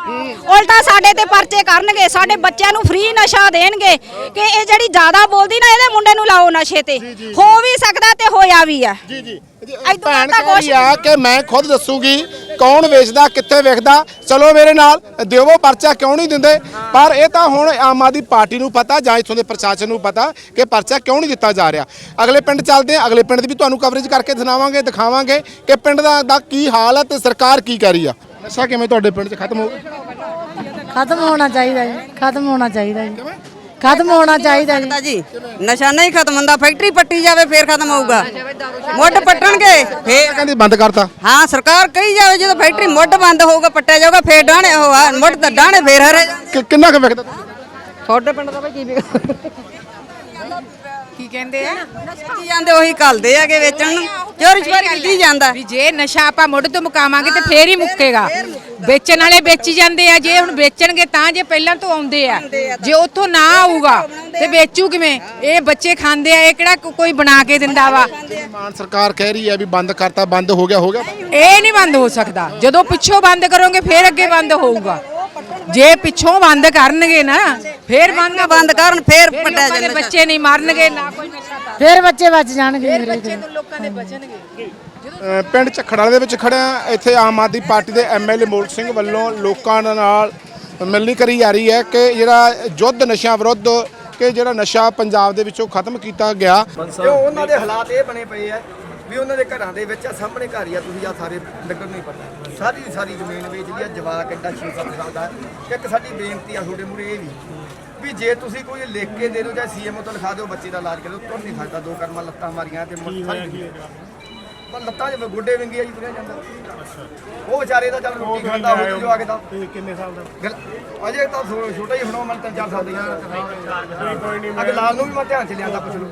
ਉਲਟਾ ਸਾਡੇ ਤੇ ਪਰਚੇ ਕਰਨਗੇ ਸਾਡੇ ਬੱਚਿਆਂ ਨੂੰ ਫ੍ਰੀ ਨਸ਼ਾ ਦੇਣਗੇ। ਕਿ ਇਹ ਜਿਹੜੀ ਜ਼ਿਆਦਾ ਬੋਲਦੀ ਨਾ ਇਹਦੇ ਮੁੰਡੇ ਨੂੰ ਲਾਓ ਨਸ਼ੇ ਤੇ। ਹੋ ਵੀ ਸਕਦਾ ਤੇ ਹੋਇਆ ਵੀ ਆ। ਜੀ ਜੀ। ਭੈਣ ਕਹਿ ਰਹੀ ਆ ਕਿ ਮੈਂ ਖੁਦ ਦੱਸੂਗੀ ਕੌਣ ਵੇਚਦਾ ਕਿੱਥੇ ਵੇਚਦਾ ਚਲੋ ਮੇਰੇ ਨਾਲ ਦਿਓ ਪਰਚਾ ਕਿਉਂ ਨਹੀਂ ਦਿੰਦੇ? ਪਰ ਇਹ ਤਾਂ ਹੁਣ ਆਮ ਆਦਮੀ ਪਾਰਟੀ ਨੂੰ ਪਤਾ ਜਾਂ ਇੱਥੋਂ ਦੇ ਪ੍ਰਸ਼ਾਸਨ ਨੂੰ ਪਤਾ ਕਿ ਪਰਚਾ ਕਿਉਂ ਨਹੀਂ ਦਿੱਤਾ ਜਾ ਰਿਹਾ। ਅਗਲੇ ਪਿੰਡ ਚੱਲਦੇ ਆ ਅਗਲੇ ਪਿੰਡ ਦੀ ਵੀ ਤੁਹਾਨੂੰ ਕਵਰੇਜ ਕਰਕੇ ਸੁਣਾਵਾਂਗੇ ਦਿਖਾਵਾਂਗੇ ਕਿ ਪਿੰਡ ਦਾ ਦਾ ਕੀ ਹਾਲ ਹੈ ਤੇ ਸਰਕਾਰ ਕੀ ਕਰ ਰਹੀ ਆ। ਨਸ਼ਾ ਕਿਵੇਂ ਤੁਹਾਡੇ ਪਿੰਡ 'ਚ ਖਤਮ ਹੋ ਖਤਮ ਹੋਣਾ ਚਾਹੀਦਾ ਜੀ ਖਤਮ ਹੋਣਾ ਚਾਹੀਦਾ ਜੀ। ਖਤਮ ਹੋਣਾ ਚਾਹੀਦਾ ਜੀ। ਜੀ। ਨਸ਼ਾ ਨਹੀਂ ਖਤਮ ਹੁੰਦਾ ਫੈਕਟਰੀ ਪੱਟੀ ਜਾਵੇ ਫੇਰ ਖਤਮ ਹੋਊਗਾ। ਮੁੱਢ ਪੱਟਣਗੇ ਫੇਰ ਕਹਿੰਦੇ ਬੰਦ ਕਰਤਾ। ਹਾਂ ਸਰਕਾਰ ਕਹੀ ਜਾਵੇ ਜਦੋਂ ਫੈਕਟਰੀ ਮੁੱਢ ਬੰਦ ਹੋਊਗਾ ਪੱਟਿਆ ਜਾਊਗਾ ਫੇਰ ਡਾਣੇ ਉਹ ਆ ਮੁੱਢ ਤਾਂ ਡਾਣੇ ਫੇਰ ਹਰੇ ਕਿ- ਕਿੰਨਾ ਕੁ ਵੇਖਦਾ? ਤੁਹਾਡੇ ਪਿੰਡ ਦਾ ਬਈ ਕੀ ਵਿਕ ਕੀ ਕਹਿੰਦੇ ਆ? ਵੇਚੀ ਜਾਂਦੇ ਉਹੀ ਘਲਦੇ ਆਗੇ ਵੇਚਣ ਨੂੰ। ਚੋਰੀ ਚੋਰੀ ਕੀਤੀ ਜਾਂਦਾ। ਵੀ ਜੇ ਨਸ਼ਾ ਆਪਾਂ ਮੁੱਢ ਤੋਂ ਮੁਕਾਵਾਂਗੇ ਤੇ ਫੇਰ ਹੀ ਮੁੱਕੇਗਾ। ਵੇਚਣ ਵਾਲੇ ਵੇਚੀ ਜਾਂਦੇ ਆ ਜੇ ਹੁਣ ਵੇਚਣਗੇ ਤਾਂ ਜੇ ਪਹਿਲਾਂ ਤੋਂ ਆਉਂਦੇ ਆ। ਜੇ ਉੱਥੋਂ ਨਾ ਆਊਗਾ ਤੇ ਵੇਚੂ ਕਿਵੇਂ? ਇਹ ਬੱਚੇ ਖਾਂਦੇ ਆ ਇਹ ਕਿਹੜਾ ਕੋ- ਕੋਈ ਬਣਾ ਕੇ ਦਿੰਦਾ ਵਾ? ਮਾਨ ਸਰਕਾਰ ਕਹਿ ਰਹੀ ਹੈ ਵੀ ਬੰਦ ਕਰਤਾ ਬੰਦ ਹੋ ਗਿਆ ਹੋ ਗਿਆ। ਇਹ ਨਹੀਂ ਬੰਦ ਹੋ ਸਕਦਾ। ਜਦੋਂ ਪਿੱਛੋਂ ਬੰਦ ਕਰੋਗੇ ਫੇਰ ਅੱਗੇ ਬੰਦ ਹੋਊਗਾ। ਜੇ ਪਿੱਛੋਂ ਬੰਦ ਕਰਨਗੇ ਨਾ ਫੇਰ ਬੰਦ ਬੰਦ ਕਰਨ ਫੇਰ ਪੱਟਿਆ ਬੱਚੇ ਨਹੀਂ ਮਰਨਗੇ ਨਾ ਕੋਈ ਨਸ਼ਾ ਫਿਰ ਬੱਚੇ ਬਚ ਜਾਣਗੇ ਫੇਰ ਮੇਰੇ ਬੱਚੇ ਤੋਂ ਲੋਕਾਂ ਦੇ ਬਚਣਗੇ। ਪਿੰਡ ਝਖੜਾਲੇ ਦੇ ਵਿੱਚ ਖੜਿਆ। ਇੱਥੇ ਆਮ ਆਦਮੀ ਪਾਰਟੀ ਦੇ ਐਮਐਲਏ ਮੋਲਕ ਸਿੰਘ ਵੱਲੋਂ ਲੋਕਾਂ ਨਾਲ ਮਿਲਣੀ ਕਰੀ ਜਾ ਰਹੀ ਹੈ ਕਿ ਜਿਹੜਾ ਯੁੱਧ ਨਸ਼ਿਆਂ ਵਿਰੁੱਧ ਕਿ ਜਿਹੜਾ ਨਸ਼ਾ ਪੰਜਾਬ ਦੇ ਵਿੱਚੋਂ ਖਤਮ ਕੀਤਾ ਗਿਆ। ਤੇ ਉਹਨਾਂ ਦੇ ਹਾਲਾਤ ਇਹ ਬਣੇ ਪਏ ਆ ਵੀ ਉਹਨਾਂ ਦੇ ਘਰਾਂ ਦੇ ਵਿੱਚ ਆ ਸਾਹਮਣੇ ਘਰ ਹੀ ਆ ਤੁਸੀਂ ਆ ਸਾਰੇ ਨਗਰ ਨੂੰ ਹੀ ਪਤਾ ਸਾਰੀ ਸਾਰੀ ਜ਼ਮੀਨ ਵੇਚਦੀ ਆ ਜਵਾਕ ਐਡਾ 6-7 ਸਾਲ ਦਾ ਇੱਕ ਸਾਡੀ ਬੇਨਤੀ ਆ ਤੁਹਾਡੇ ਮੂਰੇ ਇਹ ਵੀ ਵੀ ਜੇ ਤੁਸੀਂ ਕੋਈ ਲਿਖ ਕੇ ਦੇ ਦਿਓ ਜਾਂ ਸੀਐਮਓ ਤੋਂ ਲਿਖਾ ਦਿਓ ਬੱਚੇ ਦਾ ਇਲਾਜ ਕਰੋ ਤੁਰ ਨਹੀਂ ਸਕਦਾ ਦੋ ਕਰਮਾਂ ਲੱਤਾਂ ਮਾਰੀਆਂ ਤੇ ਮੁੜ ਸਾਰੀ ਲੱਤਾਂ ਜਿਵੇਂ ਗੋਡੇ ਵਿੰਗੀ ਆ ਜੀ ਤੁਰਿਆ ਜਾਂਦਾ। ਉਹ ਵਿਚਾਰੇ ਦਾ ਚੱਲ ਰੋਟੀ ਖਾਂਦਾ ਹੋ ਜੋ ਆ ਕੇ ਤਾਂ। ਕਿੰਨੇ ਸਾਲ ਦਾ? ਗੱਲ- ਅਜੇ ਤਾਂ ਥੋੜ੍ਹਾ ਛੋਟਾ ਹੀ ਹੁਣ ਮੈਂ ਤਿੰਨ ਚਾਰ ਸਾਲ ਦੀ ਹਾਂ ਅਗੇ ਲਾਲ ਨੂੰ ਵੀ ਮੈਂ ਧਿਆਨ ਚ ਲਿਆਂਦਾ ਪੁੱਛ ਲਓ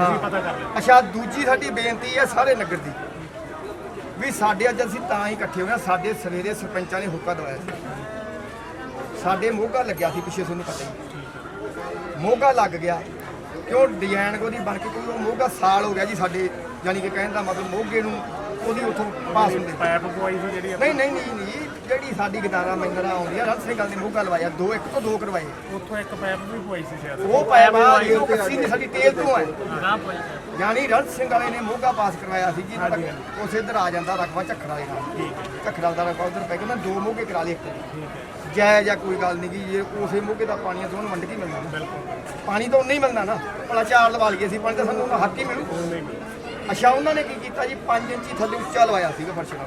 ਹਾਂ। ਅੱਛਾ ਦੂਜੀ ਸਾਡੀ ਬੇਨਤੀ ਹੈ ਸਾਰੇ ਨਗਰ ਦੀ ਵੀ ਸਾਡੇ ਅੱਜ ਅਸੀਂ ਤਾਂ ਹੀ ਇਕੱਠੇ ਹੋਏ ਹਾਂ ਸਾਡੇ ਸਵੇਰੇ ਸਰਪੰਚਾਂ ਨੇ ਹੁੱਕਾ ਦਵਾਇਆ ਸੀ। ਸਾਡੇ ਮੋਗਾ ਲੱਗਿਆ ਸੀ ਪਿੱਛੇ ਤੁਹਾਨੂੰ ਪਤਾ ਹੀ। ਮੋਗਾ ਲੱਗ ਗਿਆ। ਕਿਉਂ ਡਿਜ਼ਾਈਨ ਉਹਦੀ ਬਣ ਕੇ ਕੋਈ ਉਹ ਮੋਗਾ? ਸਾਲ ਹੋ ਗਿਆ ਜੀ ਸਾਡੇ ਯਾਨੀ ਕਿ ਕਹਿਣ ਦਾ ਮਤਲਬ ਮੋਗੇ ਨੂੰ ਉਹਦੀ ਉੱਥੋਂ ਪਾਸ ਹੁੰਦੇ ਪੈਪ ਪਵਾਈ ਸੀ ਜਿਹੜੀ ਨਹੀਂ ਨਹੀਂ ਨਹੀਂ ਨਹੀਂ ਜਿਹੜੀ ਸਾਡੀ ਗਦਾਰਾ ਮੈਂਦਰਾ ਆਉਂਦੀ ਆ ਰਲ ਸਿੰਘ ਗੱਲ ਦੇ ਮੋਗਾ ਲਵਾਇਆ ਦੋ ਇੱਕ ਤੋਂ ਦੋ ਕਰਵਾਏ। ਉੱਥੋਂ ਇੱਕ ਪੈਪ ਵੀ ਪਵਾਈ ਸੀ ਸ਼ਾਇਦ। ਉਹ ਪਾਇਆ ਵਾ ਇਹ ਕੱਸੀ ਦੀ ਸਾਡੀ ਤੇਲ ਤੋਂ ਹੈ ਯਾਨੀ ਰਣ ਸਿੰਘ ਵਾਲੇ ਨੇ ਮੋਗਾ ਪਾਸ ਕਰਵਾਇਆ ਸੀ ਜੀ ਉਸ ਇੱਧਰ ਆ ਜਾਂਦਾ ਰਕਬਾ ਝੱਖੜ ਵਾਲੇ ਨਾਲ। ਝੱਖੜ ਦਾ ਰਕਬਾ ਉਧਰ ਪੈ ਗਿਆ ਮੈਂ ਦੋ ਮੋਗੇ ਕਰਾ ਲਏ ਇੱਕ। ਵਾਰੀ। ਜੈ ਜਾਂ ਕੋਈ ਗੱਲ ਨਹੀਂ ਕਿ ਜੇ ਉਸੇ ਮੋਗੇ ਦਾ ਪਾਣੀ ਆ ਤੁਹਾਨੂੰ ਵੰਡ ਕੇ ਮਿਲਣਾ ਬਿਲਕੁਲ ਪਾਣੀ ਤਾਂ ਉਨਾ ਹੀ ਮਿਲਣਾ ਨਾ। ਭਲਾ ਚਾਰ ਲਵਾ ਲਈਏ ਸੀ ਪਾਣੀ ਤਾਂ ਸਾਨੂੰ ਉਹਨਾਂ ਹੱਕ ਹੀ ਮਿਲੂ। ਅੱਛਾ ਉਹਨਾਂ ਨੇ ਕੀ ਕੀਤਾ ਜੀ? 5 ਇੰਚੀ ਥੱਲੇ ਉੱਚਾ ਲਵਾਇਆ ਸੀਗਾ ਫਰਸ਼ ਨਾਲ।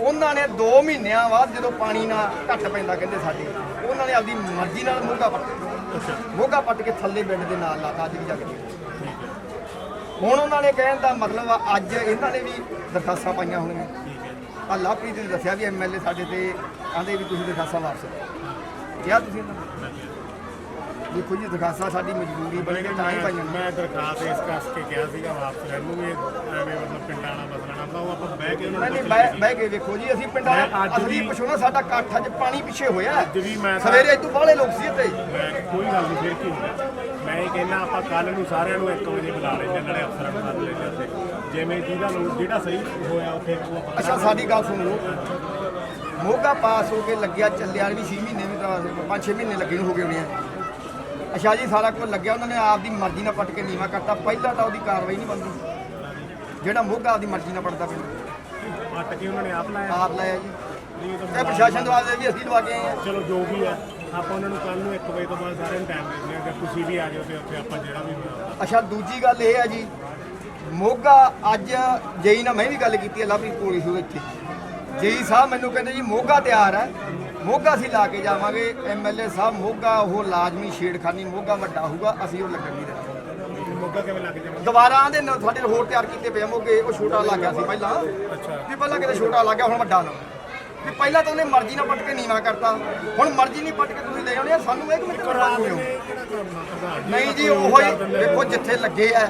ਉਹਨਾਂ ਨੇ 2 ਮਹੀਨਿਆਂ ਬਾਅਦ ਜਦੋਂ ਪਾਣੀ ਨਾ ਘੱਟ ਪੈਂਦਾ ਕਹਿੰਦੇ ਸਾਡੇ ਉਹਨਾਂ ਨੇ ਆਪਦੀ ਮਰਜ਼ੀ ਨਾਲ ਮੋਗਾ ਪੱਟ ਮੋਗਾ ਪੱਟ ਕੇ ਥੱਲੇ ਬੈੱਡ ਦੇ ਨਾਲ ਲਾਤਾ ਅੱਜ ਵੀ ਜਾ ਕੇ। ਹੁਣ ਉਹਨਾਂ ਨੇ ਕਹਿਣ ਦਾ ਮਤਲਬ ਆ ਅੱਜ ਇਹਨਾਂ ਨੇ ਵੀ ਦਰਖਾਸਤਾਂ ਪਾਈਆਂ ਹੋਣਗੀਆਂ ਆ ਲਵਪ੍ਰੀਤ ਨੇ ਦੱਸਿਆ ਵੀ ਐਮਐਲਏ ਸਾਡੇ ਤੇ ਆਂਦੇ ਵੀ ਤੁਸੀਂ ਦਰਖਾਸਤਾਂ ਵਾਪਸ ਕਿਹਾ ਤੁਸੀਂ ਇਹਨਾਂ ਨੂੰ? ਦੇਖੋ ਜੀ ਦਰਖਾਸਤਾਂ ਸਾਡੀ ਮਜਬੂਰੀ ਬਣ ਕੇ ਤਾਂ ਹੀ ਪਾਈਆਂ। ਮੈਂ ਦਰਖਾਸਤ ਇਸ ਕਰਕੇ ਕਿਹਾ ਸੀਗਾ ਵਾਪਸ ਵੀ ਇਹ ਐਵੇਂ ਮਤਲਬ ਪਿੰਡਾਂ ਵਾਲਾ ਮਸਲਾ ਨਾ ਪਾਓ ਆਪਾਂ ਬਹਿ ਕੇ ਉਹਨਾਂ ਨਹੀਂ ਨਹੀਂ ਬਹਿ ਕੇ ਵੇਖੋ ਜੀ ਅਸੀਂ ਪਿੰਡਾਂ ਅਸਲੀ ਪਛੋਣਾ ਸਾਡਾ ਇਕੱਠ ਅੱਜ ਪਾਣੀ ਪਿੱਛੇ ਹੋਇਆ। ਅੱਜ ਵੀ ਮੈਂ ਸਵੇਰੇ ਇਦੋਂ ਬਾਹਲੇ ਲੋਕ ਸੀ ਇੱਥੇ। ਕੋਈ ਗੱਲ ਨਹੀਂ ਫਿਰ ਕੀ ਮੈਂ ਇਹ ਕਹਿੰਦਾ ਆਪਾਂ ਕੱਲ ਨੂੰ ਸਾਰਿਆਂ ਨੂੰ 1 ਵਜੇ ਬੁਲਾ ਲੈਂਦੇ ਨਾਲੇ ਅਫਸਰਾਂ ਨੂੰ ਸੱਦ ਲੈਂਦੇ ਜਿਵੇਂ ਜਿਹਦਾ ਲੋੜ ਜਿਹੜਾ ਸਹੀ ਹੋਇਆ ਉੱਥੇ ਉਹ ਆਪਾਂ ਅੱਛਾ ਸਾਡੀ ਗੱਲ ਸੁਣੋ ਮੋਗਾ ਪਾਸ ਹੋ ਕੇ ਲੱਗਿਆ ਚੱਲਿਆ ਵੀ 6 ਮਹੀਨੇ ਵੀ ਤਾਂ 5-6 ਮਹੀਨੇ ਲੱਗੇ ਨੂੰ ਹੋ ਗਏ ਹੋਣੇ ਆ। ਅੱਛਾ ਜੀ ਸਾਰਾ ਕੁਝ ਲੱਗਿਆ ਉਹਨਾਂ ਨੇ ਆਪਦੀ ਮਰਜ਼ੀ ਨਾਲ ਪੱਟ ਕੇ ਨੀਵਾ ਕਰਤਾ ਪਹਿਲਾਂ ਤਾਂ ਉਹਦੀ ਕਾਰਵਾਈ ਨਹੀਂ ਬਣਦੀ। ਜਿਹੜਾ ਮੋਗਾ ਆਪਦੀ ਮਰਜ਼ੀ ਨਾਲ ਪੱਟਦਾ ਪਿੰਡ ਪੱਟ ਕੇ ਉਹਨਾਂ ਨੇ ਆਪ ਲਾਇਆ। ਆਪ ਲਾਇਆ ਜੀ। ਇਹ ਪ੍ਰਸ਼ਾਸਨ ਦਵਾ ਦੇ ਵੀ ਅਸੀਂ ਲਵਾ ਕੇ ਆਏ ਆ ਚਲੋ ਜੋ ਵੀ ਹੈ ਆਪਾਂ ਉਹਨਾਂ ਨੂੰ ਕੱਲ ਨੂੰ 1 ਵਜੇ ਤੋਂ ਬਾਅਦ ਸਾਰਿਆਂ ਨੂੰ ਟਾਈਮ ਦੇ ਦਿੰਦੇ ਕਿ ਤੁਸੀਂ ਵੀ ਆ ਜਾਓ ਤੇ ਉੱਥੇ ਆਪਾਂ ਜਿਹੜਾ ਵੀ ਹੋਇਆ ਅੱਛਾ ਦੂਜੀ ਗੱਲ ਇਹ ਹੈ ਜੀ ਮੋਗਾ ਅੱਜ ਜੇਈ ਨਾਲ ਮੈਂ ਵੀ ਗੱਲ ਕੀਤੀ ਹੈ ਲਵਪ੍ਰੀਤ ਕੋਲੀ ਸੀ ਇੱਥੇ। ਜੇਈ ਸਾਹਿਬ ਮੈਨੂੰ ਕਹਿੰਦੇ ਜੀ ਮੋਗਾ ਤਿਆਰ ਹੈ। ਮੋਗਾ ਅਸੀਂ ਲਾ ਕੇ ਜਾਵਾਂਗੇ। ਐਮਐਲਏ ਸਾਹਿਬ ਮੋਗਾ ਉਹ ਲਾਜ਼ਮੀ ਛੇੜਖਾਨੀ ਮੋਗਾ ਵੱਡਾ ਹੋਊਗਾ ਅਸੀਂ ਉਹ ਲੱਗਣ ਨਹੀਂ ਦੇਣਾ ਮੋਗਾ ਕਿਵੇਂ ਲੱਗ ਜਾਵੇ? ਦੁਬਾਰਾ ਆਂਦੇ ਨੇ ਸਾਡੇ ਹੋਰ ਤਿਆਰ ਕੀਤੇ ਪਏ ਆ ਮੋਗੇ ਉਹ ਛੋਟਾ ਲੱਗ ਗਿਆ ਸੀ ਪਹਿਲਾਂ। ਵੀ ਪਹਿਲਾਂ ਕਿਤੇ ਛੋਟਾ ਲੱਗ ਗਿਆ ਹੁਣ ਵੱਡਾ ਨਾ। ਵੀ ਪਹਿਲਾਂ ਤਾਂ ਉਹਨੇ ਮਰਜ਼ੀ ਨਾਲ ਪੱਟ ਕੇ ਨੀਵਾ ਕਰਤਾ। ਹੁਣ ਮਰਜ਼ੀ ਨਹੀਂ ਪੱਟ ਕੇ ਤੁਸੀਂ ਲੈ ਆਉਣੇ ਆ ਸਾਨੂੰ ਇੱਕ ਮਿੰਟ ਬਾਅਦ ਦਿਓ ਨਹੀਂ ਜੀ ਉਹੋ ਹੀ ਦੇਖੋ ਜਿੱਥੇ ਲੱਗੇ ਆ।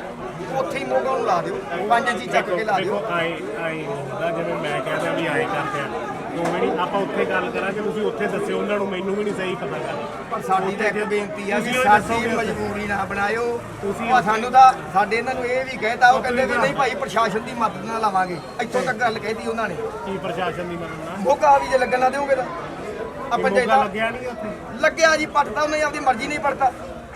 ਉੱਥੇ ਹੀ ਮੋਗਾ ਨੂੰ ਲਾ ਦਿਓ ਪੰਜ ਇੰਚੀ ਚੱਕ ਕੇ ਲਾ ਦਿਓ। ਦੇਖੋ ਆਏ ਆਏ ਹੁੰਦਾ ਜਿਵੇਂ ਮੈਂ ਕਹਿੰਦਾ ਵੀ ਆਏ ਕਰਦੇ ਆ। ਉਵੇਂ ਨਹੀਂ ਆਪਾਂ ਉੱਥੇ ਗੱਲ ਕਰਾਂਗੇ ਤੁਸੀਂ ਉੱਥੇ ਦੱਸਿਓ ਉਹਨਾਂ ਨੂੰ ਮੈਨੂੰ ਵੀ ਨਹੀਂ ਸਹੀ ਪਤਾ ਗੱਲ। ਪਰ ਸਾਡੀ ਤਾਂ ਇੱਕ ਬੇਨਤੀ ਆ ਤੁਸੀਂ ਉਹ ਸਾਡੀ ਦੱਸੋਗੇ। ਮਜਬੂਰੀ ਨਾ ਬਣਾਇਓ। ਤੁਸੀਂ ਆ ਸਾਨੂੰ ਤਾਂ ਸਾਡੇ ਇਹਨਾਂ ਨੂੰ ਇਹ ਵੀ ਕਹਿਤਾ ਉਹ ਕਹਿੰਦੇ ਵੀ ਨਹੀਂ ਭਾਈ ਪ੍ਰਸ਼ਾਸਨ ਦੀ ਮਦਦ ਨਾਲ ਲਾਵਾਂਗੇ ਇੱਥੋਂ ਤੱਕ ਗੱਲ ਕਹਿਤੀ ਉਹਨਾਂ ਨੇ। ਕੀ ਪ੍ਰਸ਼ਾਸਨ ਦੀ ਮਦਦ ਨਾਲ? ਮੋਗਾ ਵੀ ਜੇ ਲੱਗਣ ਨਾ ਦਿਓਗੇ ਤਾਂ। ਮੋਗਾ ਜਾਈਦਾ ਲੱਗਿਆ ਨਹੀਂ ਉੱਥੇ? ਲੱਗਿਆ ਜੀ ਪੱਟਦਾ ਉਹਨੇ ਆਪਦੀ ਮਰਜ਼ੀ ਨਹੀਂ ਪੜਤਾ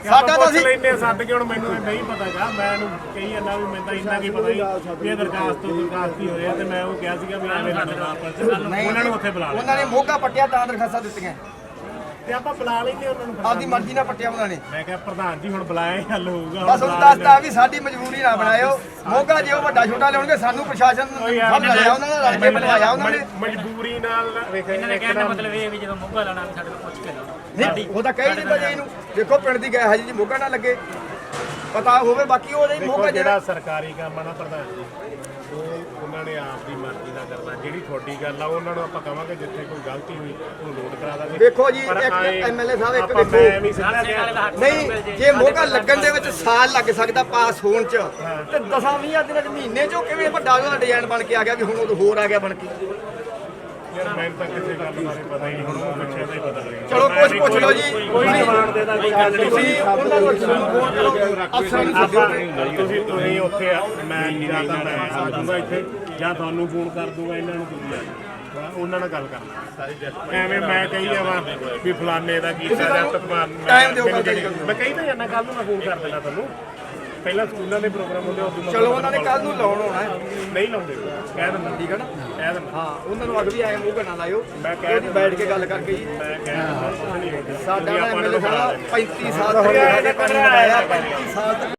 ਸਾਡਾ ਤਾਂ ਅਸੀਂ ਲੈਨੇ ਸੱਦ ਕੇ ਹੁਣ ਮੈਨੂੰ ਇਹ ਨਹੀਂ ਪਤਾਗਾ ਮੈਂ ਇਹਨੂੰ ਕਹੀ ਜਾਂਦਾ ਵੀ ਮੈਂ ਤਾਂ ਇੰਨਾ ਕੀ ਪਤਾ ਹੀ ਵੀ ਇਹ ਦਰਖਾਸਤ ਤੋਂ ਦਰਖਾਸਤ ਹੀ ਹੋਇਆ ਤੇ ਮੈਂ ਉਹ ਕਿਹਾ ਸੀਗਾ ਵੀ ਐਵੇਂ ਨਹੀਂ ਉਹਨਾਂ ਨੂੰ ਉੱਥੇ ਬੁਲਾ ਉਹਨਾਂ ਲਿਆ ਨੇ ਮੋਗਾ ਪੱਟਿਆ ਤਾਂ ਦਰਖਾਸਤਾਂ ਦਿੱਤੀਆਂ। ਤੇ ਆਪਾਂ ਬੁਲਾ ਲੈਂਦੇ ਉਹਨਾਂ ਨੂੰ ਫਿਰ। ਆਪਦੀ ਮਰਜ਼ੀ ਨਾਲ ਪੱਟਿਆ ਨੇ। ਮੈਂ ਕਿਹਾ ਪ੍ਰਧਾਨ ਜੀ ਹੁਣ ਬੁਲਾਇਆ ਹੱਲ ਹੋਊਗਾ ਬਸ ਹੁਣ ਉਹ ਦੱਸਦਾ ਵੀ ਸਾਡੀ ਮਜਬੂਰੀ ਨਾ ਬਣਾਇਓ। ਮੋਗਾ ਜੇ ਉਹ ਵੱਡਾ ਛੋਟਾ ਲਿਆਉਣਗੇ ਸਾਨੂੰ ਪ੍ਰਸ਼ਾਸਨ ਓਏ ਯਾਰ, ਸਭ ਲੜਿਆ ਉਹਨਾਂ ਨਾਲ ਰਲ ਕੇ ਬਣਵਾਇਆ ਉਹਨਾਂ ਨੇ। ਮਜ- ਮਜਬੂਰੀ ਨਾਲ ਵੇਖ ਇਹਨਾਂ ਨੇ ਕਹਿਣ ਦਾ ਮਤਲਬ ਇਹ ਵੀ ਜਦੋਂ ਮੁੱਗਾ ਲਾਣਾ ਸਾਡੇ ਕੋਲ ਪੁੱਛ ਕੇ ਨਹੀਂ ਉਹ ਤਾਂ ਕਹੀ ਨਹੀਂ ਬਜੇ ਇਹਨੂੰ। ਦੇਖੋ ਪਿੰਡ ਦੀ ਗਏ ਹਾਜੀ ਜੀ ਮੋਗਾ ਨਾ ਲੱਗੇ। ਪਤਾ ਹੋਵੇ ਬਾਕੀ ਉਹ ਨਹੀਂ ਦੇਖੋ ਮੋਗਾ ਜਿਹੜਾ ਸਰਕਾਰੀ ਕੰਮ ਆ ਨਾ ਪ੍ਰਧਾਨ ਜੀ ਉਹਨਾਂ ਨੇ ਆਪ ਦੀ ਮਰਜ਼ੀ ਨਾਲ ਕਰਨਾ ਜਿਹੜੀ ਤੁਹਾਡੀ ਗੱਲ ਆ ਉਹਨਾਂ ਨੂੰ ਆਪਾਂ ਕਵਾਂਗੇ ਜਿੱਥੇ ਕੋਈ ਗਲਤੀ ਹੋਈ ਉਹਨੂੰ ਨੋਟ ਕਰਾ ਦਾਂਗੇ। ਦੇਖੋ ਜੀ, ਇੱਕ MLA ਸਾਹਿਬ ਇੱਕ ਦੇਖੋ। ਮੈਂ ਵੀ ਸਿੱਧਾ ਕਿਹਾ ਨਹੀਂ ਜੇ ਮੋਗਾ ਲੱਗਣ ਦੇ ਵਿੱਚ ਸਾਲ ਲੱਗ ਸਕਦਾ ਪਾਸ ਹੋਣ ਚ ਤੇ 10 20 ਦਿਨਾਂ ਚ ਮਹੀਨੇ ਚੋਂ ਕਿਵੇਂ ਵੱਡਾ ਉਹਦਾ ਡਿਜ਼ਾਈਨ ਬਣ ਕੇ ਆ ਗਿਆ ਵੀ ਹੁਣ ਉਹ ਹੋਰ ਆ ਗਿਆ ਬਣ ਕੇ? ਯਾਰ ਮੈਨੂੰ ਤਾਂ ਕਿਸੇ ਗੱਲ ਬਾਰੇ ਪਤਾ ਹੀ ਨਹੀਂ ਹੁਣ ਉਹ ਪਿੱਛੇ ਦਾ ਹੀ ਪਤਾ ਲੱਗਿਆ। ਚਲੋ ਕੁਛ ਪੁੱਛ ਲਓ ਜੀ। ਕੋਈ ਨਹੀਂ ਜਵਾਬ ਦੇਦਾ ਕੋਈ ਗੱਲ ਨਹੀਂ। ਤੁਸੀਂ ਉਹਨਾਂ ਨੂੰ ਫੋਨ ਕਰੋ ਅਫਸਰਾਂ ਨੂੰ ਸੱਦਿਓ ਤੁਸੀਂ ਤੁਸੀਂ ਉੱਥੇ ਆ, ਮੈਂ ਜਾਂ ਤਾਂ ਮੈਂ ਆ ਜਾਊਂਗਾ ਇੱਥੇ ਜਾਂ ਤੁਹਾਨੂੰ ਫੋਨ ਕਰ ਦੂੰਗਾ ਇਹਨਾਂ ਨੂੰ ਤੁਸੀਂ। ਉਹਨਾਂ ਨਾਲ ਗੱਲ ਕਰ ਐਵੇਂ ਮੈਂ ਕਹੀ ਜਾਵਾਂ ਵੀ ਫਲਾਣੇ ਦਾ ਕੀਤਾ ਜਾਂ ਤਕਮਾਨ। ਮੈਂ ਕਹੀ ਤਾਂ ਜਾਂਦਾ ਕੱਲ ਨੂੰ ਮੈਂ ਫੋਨ ਕਰ ਦੇਣਾ ਤੁਹਾਨੂੰ। ਪਹਿਲਾਂ ਸਕੂਲਾਂ ਦੇ ਪ੍ਰੋਗਰਾਮ ਹੁੰਦੇ ਉਦੋਂ ਮੈਂ ਚਲੋ ਉਹਨਾਂ ਨੇ ਕੱਲ ਨੂੰ ਲਾਉਣ ਆਉਣਾ ਹੈ। ਨਹੀਂ ਲਾਉਂਦੇ। ਕਹਿ ਦਿੰਦਾ। ਠੀਕ ਹੈ ਨਾ? ਕਹਿ ਦਿੰਦਾ। ਹਾਂ ਉਹਨਾਂ ਨੂੰ ਅੱਗ ਵੀ ਆਏ ਮੂੰਹ ਨਾ ਲਾਇਓ। ਮੈਂ ਕਹਿ ਬੈਠ ਕੇ ਗੱਲ ਕਰਕੇ ਜੀ। ਮੈਂ ਕਹਿ ਦਿੰਦਾ ਸਾਡਾ ਐਮਐਲਏ ਸਾਹਿਬ ਲੈਂਦੇ। 35 ਸਾਲ ਤੋਂ ਪਾਣੀ ਲਗਾਇਆ 35 ਸਾਲ